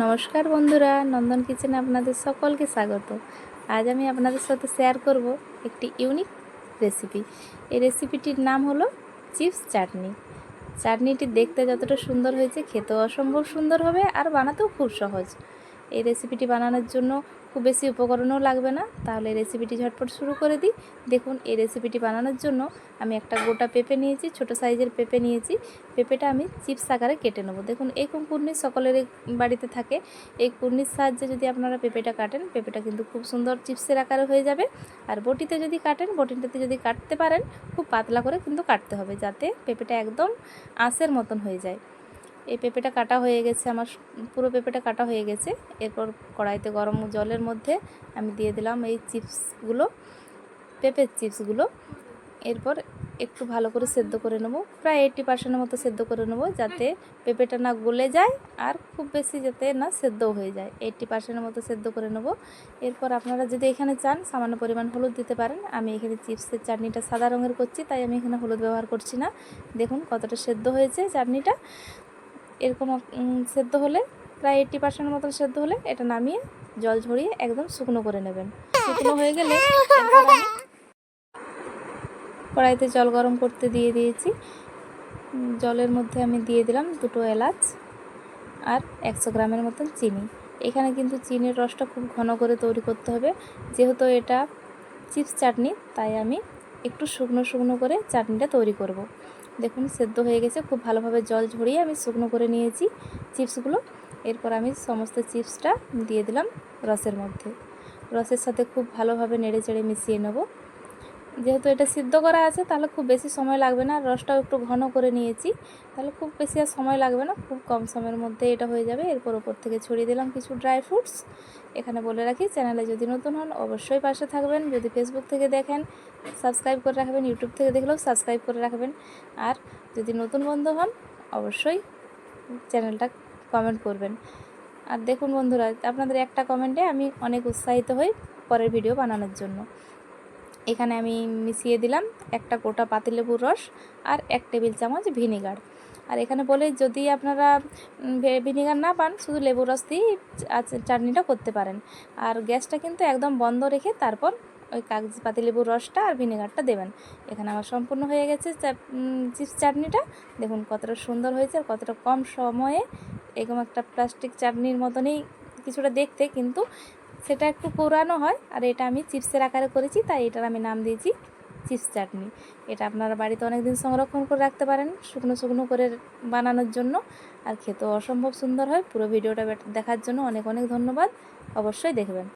নমস্কার বন্ধুরা, নন্দন কিচেনে আপনাদের সকলকে স্বাগত। আজ আমি আপনাদের সাথে শেয়ার করব একটি ইউনিক রেসিপি এই রেসিপিটির নাম হলো চিপস চাটনি চাটনিটি দেখতে যতটা সুন্দর হয়েছে, খেতেও অসম্ভব সুন্দর হবে আর বানাতেও খুব সহজ। এই রেসিপিটি বানানোর জন্য খুব বেশি উপকরণও লাগবে না। তাহলে রেসিপিটি ঝটপট শুরু করে দিই। দেখুন, এই রেসিপিটি বানানোর জন্য আমি একটা গোটা পেঁপে নিয়েছি, ছোট সাইজের পেঁপে নিয়েছি। পেঁপেটা আমি চিপস আকারে কেটে নেব। দেখুন, এই কুর্নি সকলের বাড়িতে থাকে। এই কুর্নির সাহায্যে যদি আপনারা পেঁপেটা কাটেন, পেঁপেটা কিন্তু খুব সুন্দর চিপসের আকারে হয়ে যাবে। আর বটিতে যদি কাটেন, বটিটাতে যদি কাটতে পারেন, খুব পাতলা করে কিন্তু কাটতে হবে, যাতে পেঁপেটা একদম আঁশের মতন হয়ে যায়। এই পেঁপেটা কাটা হয়ে গেছে, আমার পুরো পেঁপেটা কাটা হয়ে গেছে। এরপর কড়াইতে গরম জলের মধ্যে আমি দিয়ে দিলাম এই চিপসগুলো, পেঁপের চিপসগুলো। এরপর একটু ভালো করে সেদ্ধ করে নেব, প্রায় এইটটি পার্সেন্টের মতো সেদ্ধ করে নেব যাতে পেঁপেটা না গলে যায় আর খুব বেশি যাতে না সেদ্ধও হয়ে যায়। এইটটি পার্সেন্টের মতো সেদ্ধ করে নেব। এরপর আপনারা যদি এখানে চান, সামান্য পরিমাণ হলুদ দিতে পারেন। আমি এখানে চিপসের চাটনিটা সাদা রঙের করছি, তাই আমি এখানে হলুদ ব্যবহার করছি না। দেখুন কতটা সেদ্ধ হয়েছে চাটনিটা। এরকম সেদ্ধ হলে, প্রায় এইটটি পার্সেন্টের মতন সেদ্ধ হলে এটা নামিয়ে জল ঝরিয়ে একদম শুকনো করে নেবেন। শুকনো হয়ে গেলে কড়াইতে জল গরম করতে দিয়ে দিয়েছি। জলের মধ্যে আমি দিয়ে দিলাম দুটো এলাচ আর একশো গ্রামের মতন চিনি। এখানে কিন্তু চিনির রসটা খুব ঘন করে তৈরি করতে হবে। যেহেতু এটা চিপস চাটনি, তাই আমি একটু শুকনো শুকনো করে চাটনিটা তৈরি করব। দেখুন, সেদ্ধ হয়ে গেছে। খুব ভালোভাবে জল ঝরিয়ে আমি শুকনো করে নিয়েছি চিপসগুলো। এরপর আমি সমস্ত চিপসটা দিয়ে দিলাম রসের মধ্যে। রসের সাথে খুব ভালোভাবে নেড়ে চেড়ে মিশিয়ে নেব। যেহেতু এটা সিদ্ধ করা আছে, তাহলে খুব বেশি সময় লাগবে না। রসটাও একটু ঘন করে নিয়েছি, তাহলে খুব বেশি আর সময় লাগবে না। খুব কম সময়ের মধ্যে এটা হয়ে যাবে। এরপর ওপর থেকে ছড়িয়ে দিলাম কিছু ড্রাই ফ্রুটস এখানে বলে রাখি, চ্যানেলে যদি নতুন হন, অবশ্যই পাশে থাকবেন। যদি ফেসবুক থেকে দেখেন সাবস্ক্রাইব করে রাখবেন ইউটিউব থেকে দেখলেও সাবস্ক্রাইব করে রাখবেন। আর যদি নতুন বন্ধু হন, অবশ্যই চ্যানেলটা কমেন্ট করবেন। আর দেখুন বন্ধুরা, আপনাদের একটা কমেন্টে আমি অনেক উৎসাহিত হই পরের ভিডিও বানানোর জন্য। এখানে আমি মিশিয়ে দিলাম একটা গোটা পাতিলেবুর রস আর এক টেবিল চামচ ভিনিগার। আর এখানে বলে যদি আপনারা ভিনিগার না পান, শুধু লেবু রস দিয়েই চাটনিটা করতে পারেন। আর গ্যাসটা কিন্তু একদম বন্ধ রেখে তারপর ওই কাগজ পাতিলেবুর রসটা আর ভিনেগারটা দেবেন। এখানে আমার সম্পূর্ণ হয়ে গেছে চিপস চাটনিটা। দেখুন কতটা সুন্দর হয়েছে আর কতটা কম সময়ে এরকম একটা প্লাস্টিক চাটনির মতনই কিছুটা দেখতে, কিন্তু সেটা একটু কোরানো হয়, আর এটা আমি চিপসের আকারে করেছি, তাই এটার আমি নাম দিয়েছি চিপস চাটনি। এটা আপনারা বাড়িতে অনেক দিন সংরক্ষণ করে রাখতে পারেন, শুকনো শুকনো করে বানানোর জন্য, আর খেতেও অসম্ভব সুন্দর হয়। পুরো ভিডিওটা দেখার জন্য অনেক অনেক ধন্যবাদ। অবশ্যই দেখবেন।